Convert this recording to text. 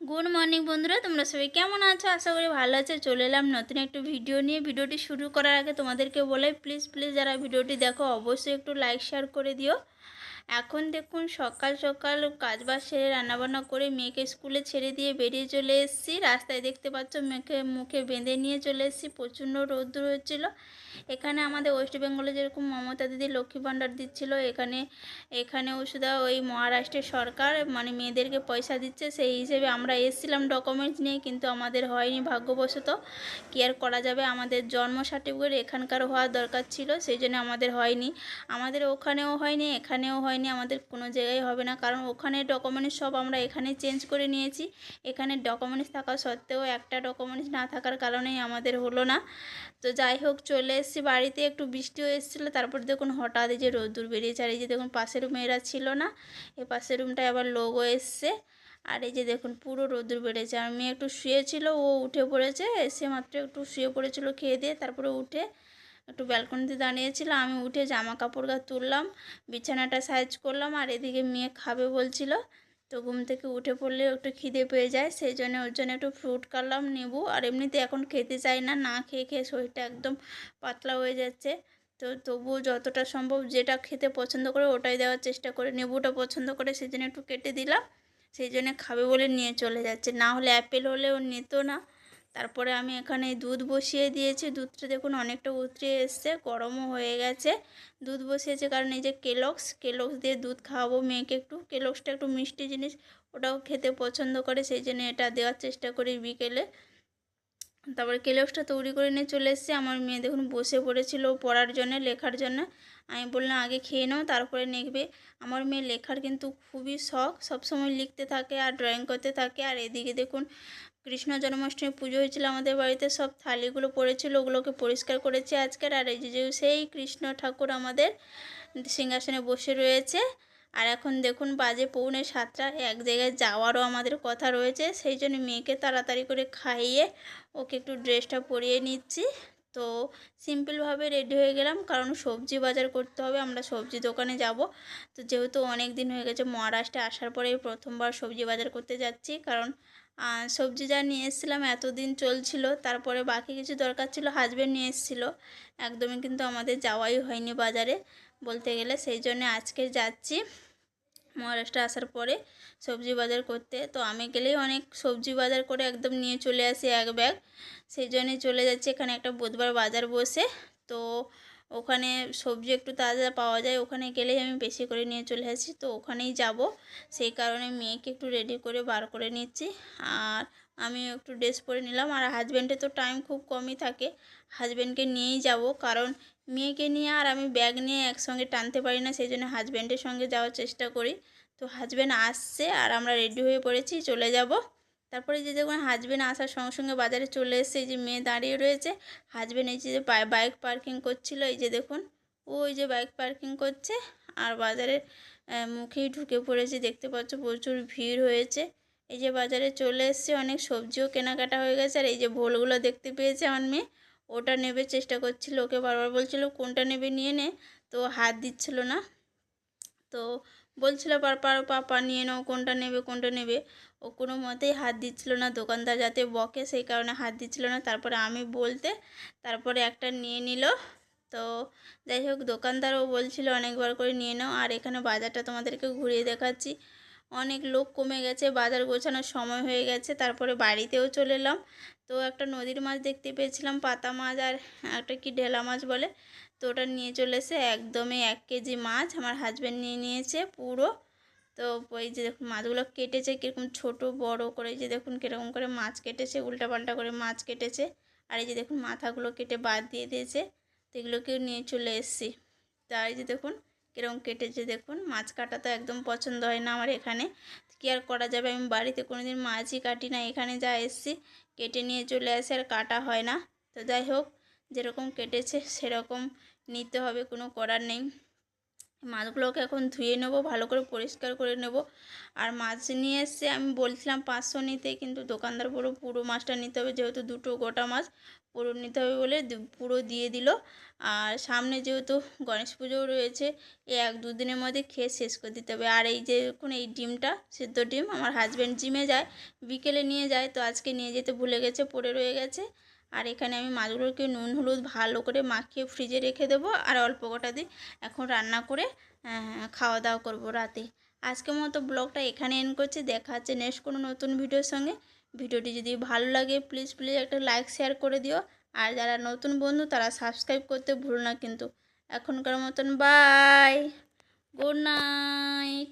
Good morning বন্ধুরা, তোমরা সবাই কেমন আছো? আশা করি ভালো আছে। চলে এলাম নতুন একটু ভিডিও নিয়ে। ভিডিওটি শুরু করার আগে তোমাদেরকে বলে প্লিজ প্লিজ যারা ভিডিওটি দেখো, অবশ্যই একটু লাইক শেয়ার করে দিও। এখন দেখুন সকাল সকাল কাজ বাজ সেরে রান্নাবান্না করে মেয়েকে স্কুলে ছেড়ে দিয়ে বেরিয়ে চলে এসেছি। রাস্তায় দেখতে পাচ্ছ মেয়েকে মুখে বেঁধে নিয়ে চলে এসেছি। প্রচণ্ড রৌদ্র হচ্ছিল। এখানে আমাদের ওয়েস্ট বেঙ্গলে যেরকম মমতা দিদি, লক্ষ্মী ভাণ্ডার দিচ্ছিল, এখানে এখানেও শুধু ওই মহারাষ্ট্রের সরকার মানে মেয়েদেরকে পয়সা দিচ্ছে, সেই হিসেবে আমরা এসেছিলাম ডকুমেন্টস নিয়ে, কিন্তু আমাদের হয়নি ভাগ্যবশত। কি আর করা যাবে? আমাদের জন্ম সার্টিফিকেট এখানকার হওয়ার দরকার ছিল, সেই জন্য আমাদের হয়নি। আমাদের ওখানেও হয়নি, এখানেও হয়নি। আমাদের কোনো জায়গায় হবে না। কারণ ওখানে ডকুমেন্টস সব আমরা এখানে চেঞ্জ করে নিয়েছি। এখানে ডকুমেন্টস থাকা সত্ত্বেও একটা ডকুমেন্টস না থাকার কারণেই আমাদের হলো না। তো যাই হোক, চলে এসেছি বাড়িতে। একটু বৃষ্টিও এসেছিল, তারপর দেখুন হঠাৎ এই যে রোদ্দুর বেরিয়েছে। আর এই যে দেখুন পাশের মেয়েরা ছিল না, এই পাশের রুমটায় আবার লোগো এসছে। আর এই যে দেখুন পুরো রোদ্দুর বেড়েছে। আর মেয়ে একটু শুয়েছিল, ও উঠে পড়েছে, এসে মাত্র একটু শুয়ে পড়েছিল খেয়ে দিয়ে, তারপরে উঠে একটু ব্যালকনিতে দাঁড়িয়েছিল আমি উঠে জামা কাপড় তুললাম, বিছানাটা সাইজ করলাম, আর এদিকে মেয়ে খাবে বলছিল। তো ঘুম থেকে উঠে পড়লে একটু খিদে পেয়ে যায়, সেই জন্য ওর জন্য একটু ফ্রুট কাটলাম, নেবু, আর এমনিতে এখন খেতে চাই না না খেয়ে খেয়ে শরীরটা একদম পাতলা হয়ে যাচ্ছে। তো তবুও যতটা সম্ভব যেটা খেতে পছন্দ করে ওটাই দেওয়ার চেষ্টা করে, নেবুটা পছন্দ করে সেই জন্য একটু কেটে দিলাম, সেই জন্য খাবে বলে নিয়ে চলে যাচ্ছে। না হলে অ্যাপেল হলে ও নিত না। তারপরে আমি এখানে দুধ বসিয়ে দিয়েছি। দুধটা দেখুন অনেকটা উতরে এসছে, গরমও হয়ে গেছে। দুধ বসিয়েছে কারণ এই যে কেলক্স কেলক্স দিয়ে দুধ খাওয়াবো মেয়েকে একটু। কেলক্সটা একটু মিষ্টি জিনিস, ওটাও খেতে পছন্দ করে, সেই জন্য এটা দেওয়ার চেষ্টা করি বিকেলে। তারপরে কেলক্সটা তৈরি করে নিয়ে চলে এসেছে। আমার মেয়ে দেখুন বসে পড়েছিল পড়ার জন্য, লেখার জন্য। আমি বললাম, আগে খেয়ে নাও, তারপরে লিখবে আমার মেয়ে লেখার কিন্তু খুবই শখ, সবসময় লিখতে থাকে আর ড্রয়িং করতে থাকে। আর এদিকে দেখুন কৃষ্ণ জন্মাষ্টমী পুজো হয়েছিল, আমাদের বাড়িতে সব থালিগুলো পড়েছিল, ওগুলোকে পরিষ্কার করেছি আজকের। আর এই যে সেই কৃষ্ণ ঠাকুর আমাদের সিংহাসনে বসে রয়েছে, আর এখন দেখুন বাজে পৌনে সাতটা, এক জায়গায় যাওয়ারও আমাদের কথা রয়েছে। সেই জন্য মেয়েকে তাড়াতাড়ি করে খাইয়ে ওকে একটু ড্রেসটা পরিয়ে নিচ্ছি। তো সিম্পলভাবে রেডি হয়ে গেলাম, কারণ সবজি বাজার করতে হবে, আমরা সবজি দোকানে যাব। তো যেহেতু অনেক দিন হয়ে গেছে, মহারাষ্ট্রে আসার পরে প্রথমবার সবজি বাজার করতে যাচ্ছি, কারণ সবজি যা নিয়ে এসেছিলাম এতদিন চলছিল, তারপরে বাকি কিছু দরকার ছিল হাজব্যান্ড নিয়ে এসেছিল। একদমই কিন্তু আমাদের যাওয়াই হয়নি বাজারে। বলতে গেলে সেই জন্য আজকে যাচ্ছি মহারাষ্ট্র আসার পরে সবজি বাজার করতে। তো আমি গেলেই অনেক সবজি বাজার করে একদম নিয়ে চলে আসি এক ব্যাগ। সেই জন্যে চলে যাচ্ছি এখানে একটা বুধবার বাজার বসে। তো ওখানে সবজি একটু তাজা পাওয়া যায়, ওখানে গেলেই আমি বেশি করে নিয়ে চলে আসি। তো ওখানেই যাব। সেই কারণে মেয়েকে একটু রেডি করে বার করে নিচ্ছি। আর আমি একটু ড্রেস পরে নিলাম। আর হাজব্যান্ডের তো টাইম খুব কমই থাকে। হাজব্যান্ডকে নিয়েই যাব। কারণ মেয়েকে নিয়ে আর আমি ব্যাগ নিয়ে একসঙ্গে টানতে পারি না। সেই জন্য হাজব্যান্ডের সঙ্গে যাওয়ার চেষ্টা করি। তো হাজব্যান্ড আসছে আর আমরা রেডি হয়ে পড়েছি। চলে যাব। তারপরে যে দেখুন হাজব্যান্ড আসার সঙ্গে সঙ্গে বাজারে চলে এসছে যে মেয়ে দাঁড়িয়ে রয়েছে। হাজব্যান্ড এই যে বাইক পার্কিং করছিল, এই যে দেখুন ওই যে বাইক পার্কিং করছে আর বাজারের মুখেই ঢুকে পড়েছে, দেখতে পাচ্ছ প্রচুর ভিড় হয়েছে। এই যে বাজারে চলে এসছে, অনেক সবজিও কেনাকাটা হয়ে গেছে, আর এই যে ভোলগুলো দেখতে পেয়েছে আমার মেয়ে। ওটা নেবে চেষ্টা করছিল, ওকে বারবার বলছিল, কোনটা নেবে নিয়ে নে। তো হাত দিচ্ছিল না। তো বলছিল পারপার পাপা, নিয়ে নাও, কোনটা নেবে কোনটা নেবে? ও কোনো মতেই হাত দিচ্ছিল না, দোকানদার যাতে বকে সেই কারণে হাত দিচ্ছিল না। তারপরে আমি বলতে, তারপরে একটা নিয়ে নিল। তো যাই হোক, দোকানদারও বলছিল, অনেকবার করে নিয়ে নাও। আর এখানে বাজারটা তোমাদেরকে ঘুরিয়ে দেখাচ্ছি। অনেক লোক কমে গেছে, বাজার গোছানোর সময় হয়ে গেছে, তারপরে বাড়িতেও চলে এলাম। তো একটা নদীর মাছ দেখতে পেয়েছিলাম, পাতা মাছ আর একটা কি ঢেলা মাছ বলে, তো ওটা নিয়ে চলে এসে একদমই এক কেজি মাছ আমার হাজব্যান্ড নিয়ে নিয়েছে পুরো। তো ওই যে দেখুন মাছগুলো কেটেছে কীরকম ছোট, বড় করে যে দেখুন কীরকম করে মাছ কেটেছে, উল্টাপাল্টা করে মাছ কেটেছে। আর এই যে দেখুন মাথাগুলো কেটে বাদ দিয়ে দিয়েছে, তো এগুলোকেও নিয়ে চলে এসেছি। তাই যে দেখুন কীরকম কেটেছে দেখুন, মাছ কাটা তো একদম পছন্দ হয় না আমার এখানে। কি আর করা যাবে? আমি বাড়িতে কোনো দিন মাছই কাটি না, এখানে যা এসছি কেটে নিয়ে চলে আসে আর কাটা হয় না। তো যাই হোক, যেরকম কেটেছে সেরকম নিতে হবে, কোনো করার নেই। মাছগুলোকে এখন ধুয়ে নেব, ভালো করে পরিষ্কার করে নেব। আর মাছ নিয়ে এসে আমি বলছিলাম পাঁচশো নিতে, কিন্তু দোকানদার পুরো পুরো মাছটা নিতে হবে, যেহেতু দুটো গোটা মাছ, পুরো নিতে হবে বলে পুরো দিয়ে দিল। আর সামনে যেহেতু গণেশ পুজোও রয়েছে এই এক দুদিনের মধ্যে খেয়ে শেষ করে দিতে হবে। আর এই যে এখন এই ডিমটা, সেদ্ধ ডিম, আমার হাজব্যান্ড জিমে যায়, বিকেলে নিয়ে যায়, তো আজকে নিয়ে যেতে ভুলে গেছে, পড়ে রয়ে গেছে। আর এখানে আমি মাছগুলোকে নুন হলুদ ভালো করে মাখিয়ে ফ্রিজে রেখে দেবো আর অল্প কটা দিই এখন রান্না করে আহ, খাওয়া দাওয়া করব রাতে। আজকের মতো ব্লগটা এখানে এন করছি। দেখা হচ্ছে নেক্সট কোনো নতুন ভিডিওর সঙ্গে। ভিডিওটি যদি ভালো লাগে প্লিজ প্লিজ একটা লাইক শেয়ার করে দিও। আর যারা নতুন বন্ধু তারা সাবস্ক্রাইব করতে ভুলো না কিন্তু। এখনকার মতন বাই গুড নাইট